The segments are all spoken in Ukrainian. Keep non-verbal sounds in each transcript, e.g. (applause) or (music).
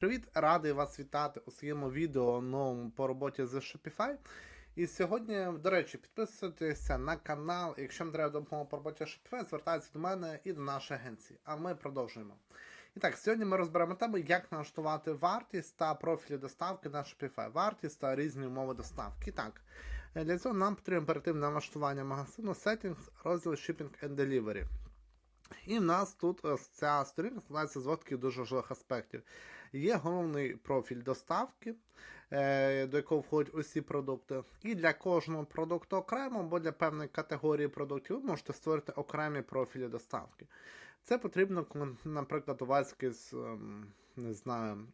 Привіт, радий вас вітати у своєму відео новому по роботі з Shopify. І сьогодні, до речі, підписуйтеся на канал. Якщо вам треба допомога по роботі Shopify, звертайтеся до мене і до нашої агенції. А ми продовжуємо. І так, сьогодні ми розберемо тему, як налаштувати вартість та профілі доставки на Shopify. Вартість та різні умови доставки. І так, для цього нам потрібно перейти на налаштування магазину Settings, розділ Shipping and Delivery. І в нас тут ось ця сторінка складається з таких дуже важливих аспектів. Є головний профіль доставки, е, до якого входять усі продукти. І для кожного продукту окремо, або для певної категорії продуктів, ви можете створити окремі профілі доставки. Це потрібно, наприклад, у вас якийсь, ем, не знаю,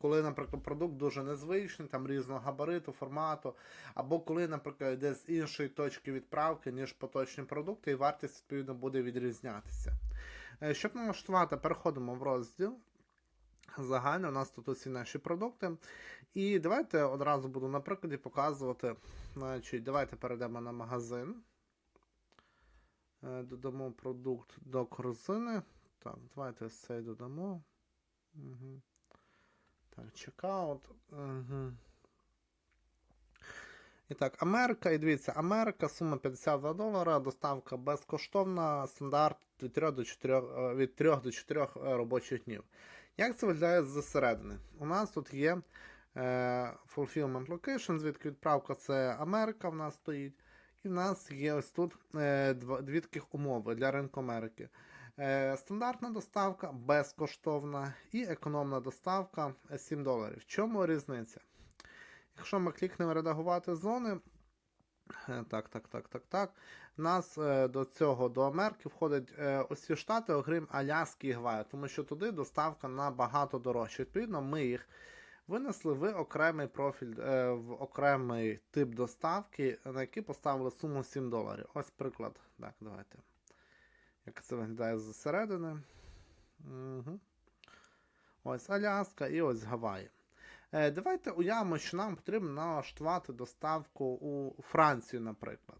коли, наприклад, продукт дуже незвичний, там різного габариту, формату, або коли, наприклад, йде з іншої точки відправки, ніж поточні продукти, і вартість відповідно буде відрізнятися. Е, Щоб налаштувати, переходимо в розділ. Загально у нас тут усі наші продукти. І давайте одразу буду на прикладі показувати. Значить, Давайте перейдемо на магазин. Е, Додамо продукт до корзини. Так, давайте ось цей додамо. Угу. Так, чекаут. Угу. І так, Америка, і дивіться, Америка, сума 52 долара, доставка безкоштовна, стандарт від 3 до 4, е, від 3 до 4 робочих днів. Як це виглядає зсередини? У нас тут є е, Fulfillment Location, звідки відправка це Америка в нас стоїть. І в нас є ось тут е, дві таких умови для ринку Америки. Е, стандартна доставка безкоштовна і економна доставка 7 доларів. В чому різниця? Якщо ми клікнемо редагувати зони, е, так, так, так, так, так. Нас е, до цього до Америки входять е, усі штати, окрім Аляски і Гваю, тому що туди доставка набагато дорожча. Відповідно, ми їх винесли в окремий профіль, е, в окремий тип доставки, на який поставили суму 7 доларів. Ось приклад. Так, давайте. Як це виглядає зсередини. Угу. Ось Аляска і ось Гаваї. Е, Давайте уявимо, що нам потрібно налаштувати доставку у Францію, наприклад.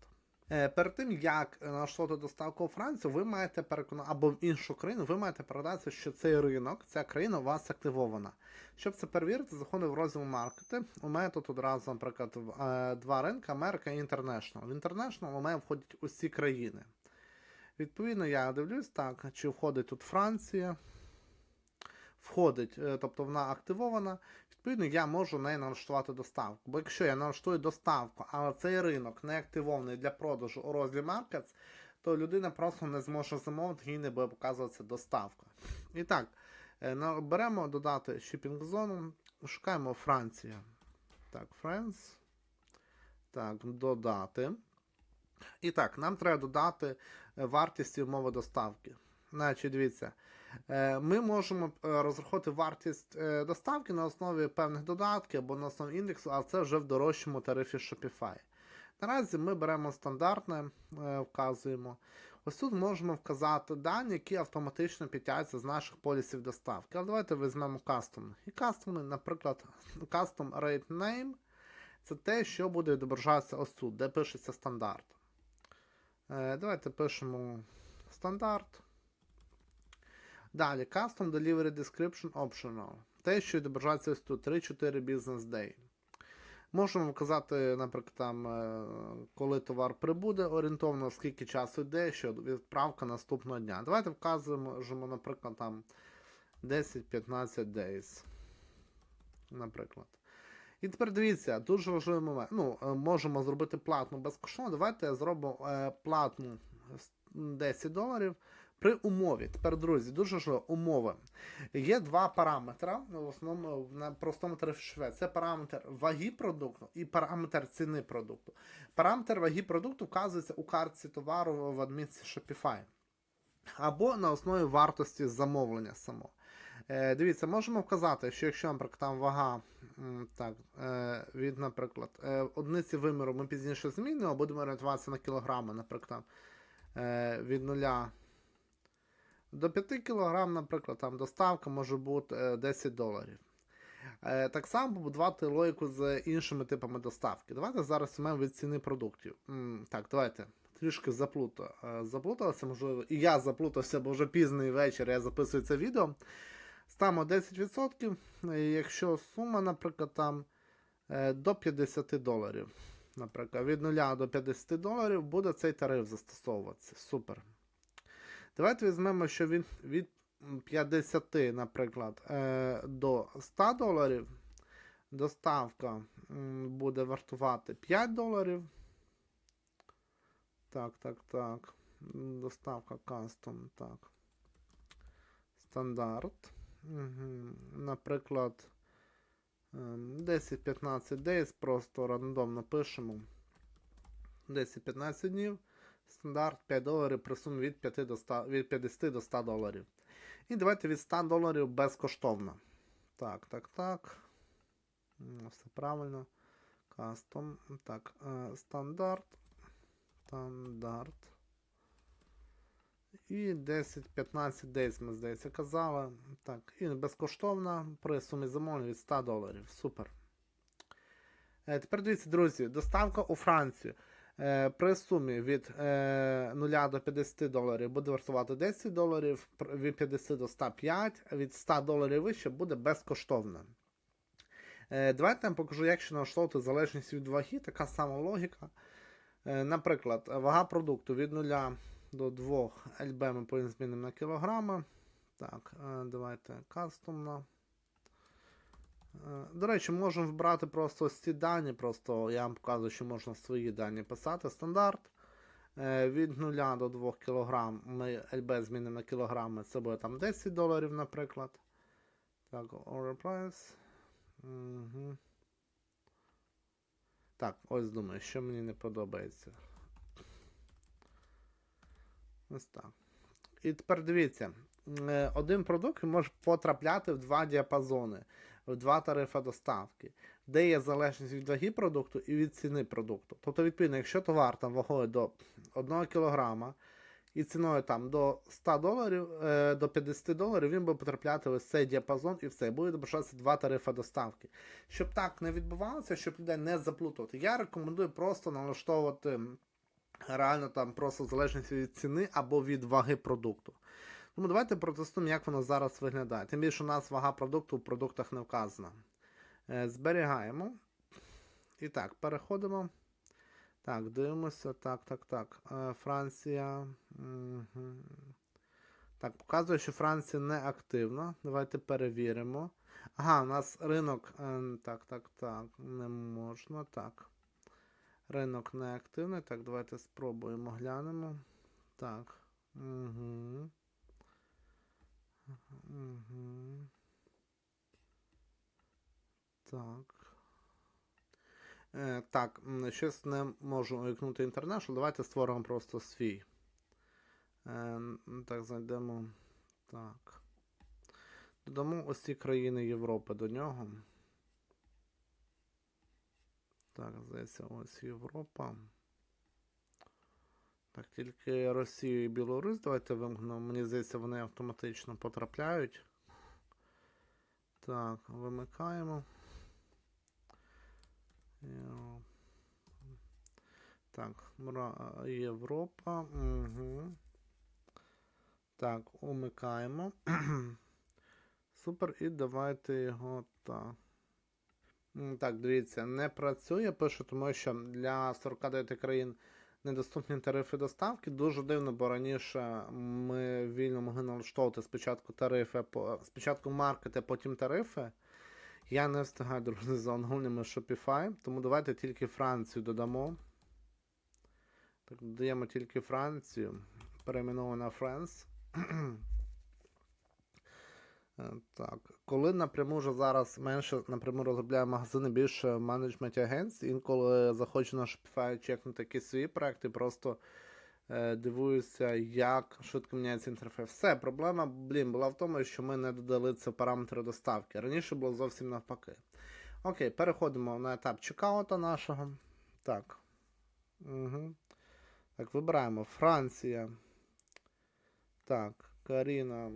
Е, Перед тим, як налаштувати доставку у Францію, ви маєте переконати, або в іншу країну, ви маєте передатися, що цей ринок, ця країна у вас активована. Щоб це перевірити, заходив в розділ маркети. У мене тут одразу, наприклад, е, два ринки Америка і International. В International у мене входять усі країни. Відповідно, я дивлюсь так, чи входить тут Франція. Входить, е, тобто вона активована. Відповідно, я можу неї налаштувати доставку. Бо якщо я налаштую доставку, але цей ринок не активований для продажу у розділі Markets, то людина просто не зможе замовити, їй не буде показуватися доставка. І так, е, беремо додати shipping зону, шукаємо Франція. Так, France. Так, додати. І так, нам треба додати вартість і умови доставки. Значить, дивіться, е, ми можемо е, розрахувати вартість е, доставки на основі певних додатків або на основі індексу, а це вже в дорожчому тарифі Shopify. Наразі ми беремо стандартне, вказуємо. Ось тут можемо вказати дані, які автоматично підтягуються з наших полісів доставки. Але давайте візьмемо кастом. І кастом, наприклад, custom rate name це те, що буде відображатися ось тут, де пишеться стандарт. Е, Давайте пишемо стандарт. Далі, Custom Delivery Description Optional. Те, що відображається ось тут 3-4 Business Day. Можемо вказати, наприклад, там, е, коли товар прибуде, орієнтовно, скільки часу йде, що відправка наступного дня. Давайте вказуємо, наприклад, там 10-15 days. Наприклад. І тепер дивіться, дуже важливий момент. Ну, е, можемо зробити платну безкоштовно. Давайте зробимо е, платну 10 доларів при умові. Тепер, друзі, дуже важливо, умови. Є два параметри, ну, в основному на простому тарифі Швед. Це параметр ваги продукту і параметр ціни продукту. Параметр ваги продукту вказується у картці товару в адмінці Shopify. Або на основі вартості замовлення само. Е, дивіться, можемо вказати, що якщо, наприклад, там вага так, е, від, наприклад, е, одиниці виміру ми пізніше змінимо, будемо орієнтуватися на кілограми, наприклад, е, від 0 до 5 кг, наприклад, там доставка може бути е, 10 доларів. Е, Так само побудувати логіку з іншими типами доставки. Давайте зараз візьмемо від ціни продуктів. Так, давайте. Трішки е, заплуталося, можливо, і я заплутався, бо вже пізний вечір я записую це відео. Ставимо 10%, е, якщо сума, наприклад, там е, до 50 доларів. Наприклад, від 0 до 50 доларів буде цей тариф застосовуватися. Супер. Давайте візьмемо, що від, від 50, наприклад, е, до 100 доларів доставка буде вартувати 5 доларів. Так, так, так. Доставка кастом, так. Стандарт. Наприклад, ем, 10-15 days, просто рандомно пишемо. 10-15 днів. Стандарт 5 доларів при сумі від, 5 до 100, від 50 до 100 доларів. І давайте від 100 доларів безкоштовно. Так, так, так. Все правильно. Кастом. Так, е, стандарт. Стандарт. І 10-15 days, ми здається, казали. Так, і безкоштовна при сумі замовлення від 100 доларів. Супер. Е, тепер дивіться, друзі, доставка у Францію. Е, при сумі від е, 0 до 50 доларів буде вартувати 10 доларів, від 50 до 105, а від 100 доларів вище буде безкоштовна. Е, давайте я вам покажу, як ще налаштовувати залежність від ваги, така сама логіка. Е, наприклад, вага продукту від 0 до 2 ЛБ ми повинні змінимо на кілограми. Так, е, давайте кастомно. Е, До речі, можемо вбрати просто ці дані, просто я вам показую, що можна свої дані писати. Стандарт. Е, Від 0 до 2 кг ми ЛБ змінимо на кілограми, це буде там 10 доларів, наприклад. Так, order price. Угу. Так, ось думаю, що мені не подобається. Ось так. І тепер дивіться, е, один продукт може потрапляти в два діапазони, в два тарифи доставки, де є залежність від ваги продукту і від ціни продукту. Тобто, відповідно, якщо товар там вагою до 1 кг і ціною там до 100 доларів, е, до 50 доларів, він буде потрапляти в ось цей діапазон і все, буде відображатися два тарифи доставки. Щоб так не відбувалося, щоб людей не заплутувати, я рекомендую просто налаштовувати реально там просто залежність від ціни або від ваги продукту. Тому давайте протестуємо, як воно зараз виглядає. Тим більше у нас вага продукту в продуктах не вказана. Е, Зберігаємо. І так, переходимо. Так, дивимося. Так, так, так. Е, Франція. Так, показує, що Франція не активна. Давайте перевіримо. Ага, у нас ринок. е, Так, так, так. Не можна. Так. Ринок не активний. Так, давайте спробуємо глянемо. Так. Угу. Угу. Так. Е, так, щось не можу увікнути інтернешнл. Давайте створимо просто свій. Е, так, зайдемо. Так. Додамо ось країни Європи до нього. Так, здається, ось Європа. Так, тільки Росію і Білорусь давайте вимкнемо. Мені здається, вони автоматично потрапляють. Так, вимикаємо. Так, Європа. Угу. Так, умикаємо. (clears throat) Супер, і давайте його так. Так, дивіться, не працює, пишу, тому що для 49 країн недоступні тарифи доставки. Дуже дивно, бо раніше ми вільно могли налаштовувати спочатку тарифи, спочатку маркети, потім тарифи. Я не встигаю, друзі, за оновленнями Shopify, тому давайте тільки Францію додамо. Так, додаємо тільки Францію. Перейменована France. Е, Так, коли напряму вже зараз менше напряму розробляє магазини більше менеджмент агентств, інколи заходжу на Shopify чекнути якісь свої проекти, просто е, дивуюся, як швидко міняється інтерфейс. Все, проблема, блін, була в тому, що ми не додали це параметри доставки. Раніше було зовсім навпаки. Окей, переходимо на етап чекаута нашого. Так. Угу. Так, вибираємо Франція. Так, Каріна.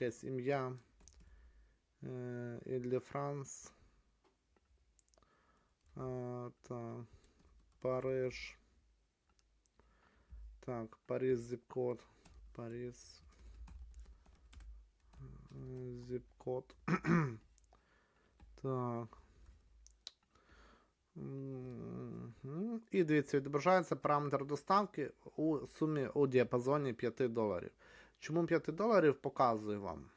Якесь ім'я. Е, Іллі Франс. А, так. Париж. Так, Париж зіп-код. Париж. Зіп-код. (clears throat) так. І дивіться, відображається параметр доставки у сумі у діапазоні 5 доларів. Чому 5 доларів показую вам?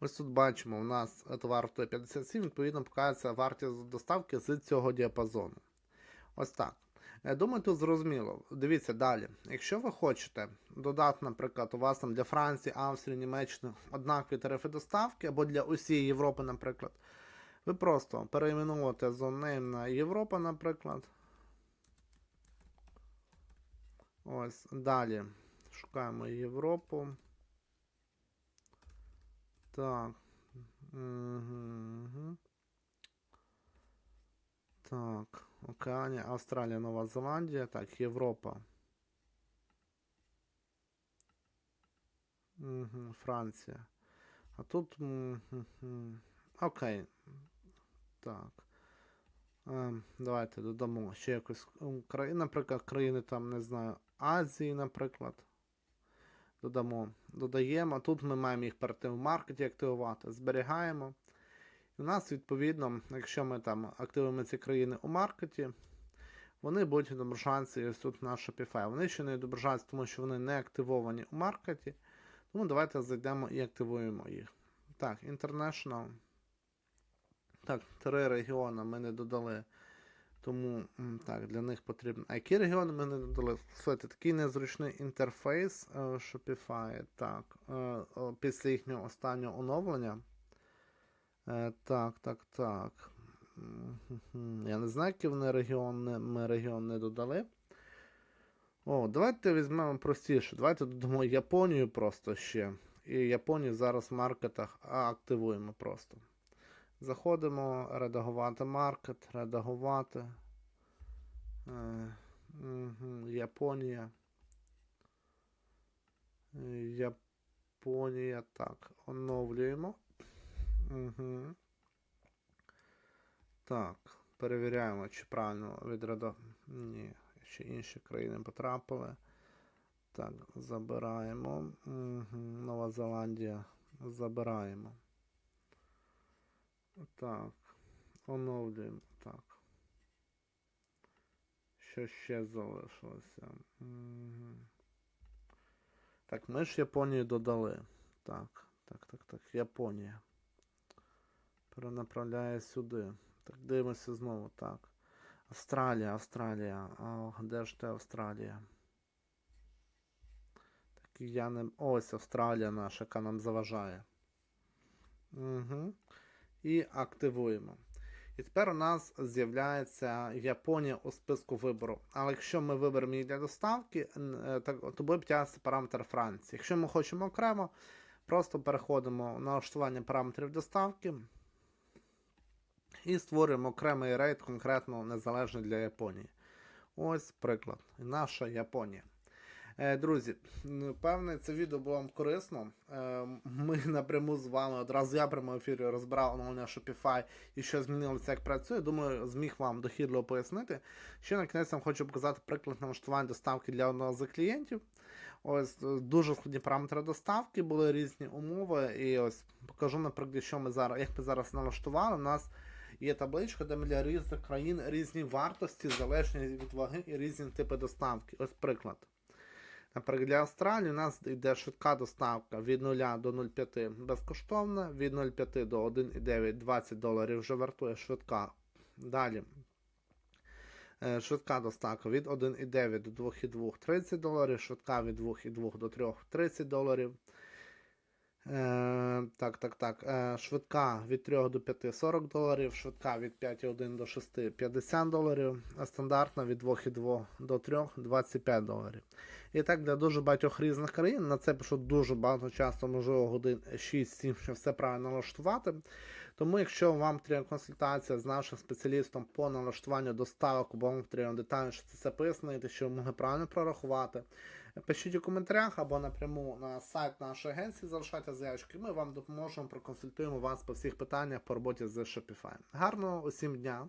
Ось тут бачимо, у нас товар вартує 57, відповідно, показується вартість доставки з цього діапазону. Ось так. Я думаю, тут зрозуміло. Дивіться далі. Якщо ви хочете додати, наприклад, у вас там для Франції, Австрії, Німеччини однакові тарифи доставки, або для усієї Європи, наприклад, ви просто перейменуєте зонейм на Європа, наприклад. Ось, далі. Шукаємо Європу. Так. Угу. Так. Океанія, Австралія, Нова Зеландія. Так, Європа. Угу, Франція. А тут. м-м-м. Окей. Так. Ем, давайте додамо ще якусь країну, наприклад, країни там, не знаю, Азії, наприклад. Додамо. Додаємо. Тут ми маємо їх перед тим в маркеті активувати. Зберігаємо. І у нас, відповідно, якщо ми там активуємо ці країни у маркеті, вони будуть відображатися ось тут на Shopify. Вони ще не відображаються, тому що вони не активовані у маркеті. Тому давайте зайдемо і активуємо їх. Так, International. Так, три регіони ми не додали. Тому так, для них потрібно. А які регіони ми не додали? Слухайте, такий незручний інтерфейс е, Shopify. Так, е, після їхнього останнього оновлення. Е, так, так, так. Я не знаю, які вони регіони, ми регіон не додали. О, давайте візьмемо простіше. Давайте додамо Японію просто ще. І Японію зараз в маркетах активуємо просто. Заходимо, редагувати маркет, редагувати. Е, Японія. Японія. Так, оновлюємо. Угу. Так, перевіряємо, чи правильно відреда. Ні, ще інші країни потрапили. Так, забираємо. Угу. Нова Зеландія. Забираємо. Так. Оновлюємо. Так. Що ще залишилося? Угу. Так, ми ж Японію додали. Так, так, так, так. Японія. Перенаправляє сюди. Так, дивимося знову. Так. Австралія, Австралія. А де ж ти Австралія? Так, я не. Ось Австралія наша, яка нам заважає. Угу. І активуємо. І тепер у нас з'являється Японія у списку вибору. Але якщо ми виберемо її для доставки, е, то буде підтягнутися параметр Франції. Якщо ми хочемо окремо, просто переходимо на налаштування параметрів доставки і створюємо окремий рейд конкретно незалежний для Японії. Ось приклад. Наша Японія. Е, Друзі, певне, це відео було вам корисно. Е, Ми (laughs) напряму з вами одразу я прямо ефірі розбирав оновлення Shopify і що змінилося, як працює. Думаю, зміг вам дохідливо пояснити. Ще на кінець вам хочу показати приклад налаштування доставки для одного з клієнтів. Ось е, дуже складні параметри доставки, були різні умови. І ось покажу, наприклад, що ми зараз, як ми зараз налаштували. У нас є табличка, де ми для різних країн різні вартості, залежні від ваги і різні типи доставки. Ось приклад. Наприклад, для Австралії у нас йде швидка доставка від 0 до 0,5 безкоштовна, від 0,5 до 1,9 20 доларів вже вартує швидка. Далі. Е, Швидка доставка від 1,9 до 2,2 30 доларів, швидка від 2,2 до 3 30 доларів. Е, так, так, так. Е, швидка від 3 до 5 40 доларів, швидка від 5,1 до 6 50 доларів, а стандартна від 2,2 до 3 25 доларів. І так для дуже багатьох різних країн. На це пишу дуже багато часу, можливо, годин 6-7, щоб все правильно налаштувати. Тому, якщо вам потрібна консультація з нашим спеціалістом по налаштуванню доставок, або вам потрібно детальніше це все пояснити, що ви могли правильно прорахувати. Пишіть у коментарях або напряму на сайт нашої агенції, залишайте заявочки, ми вам допоможемо, проконсультуємо вас по всіх питаннях по роботі з Shopify. Гарного усім дня!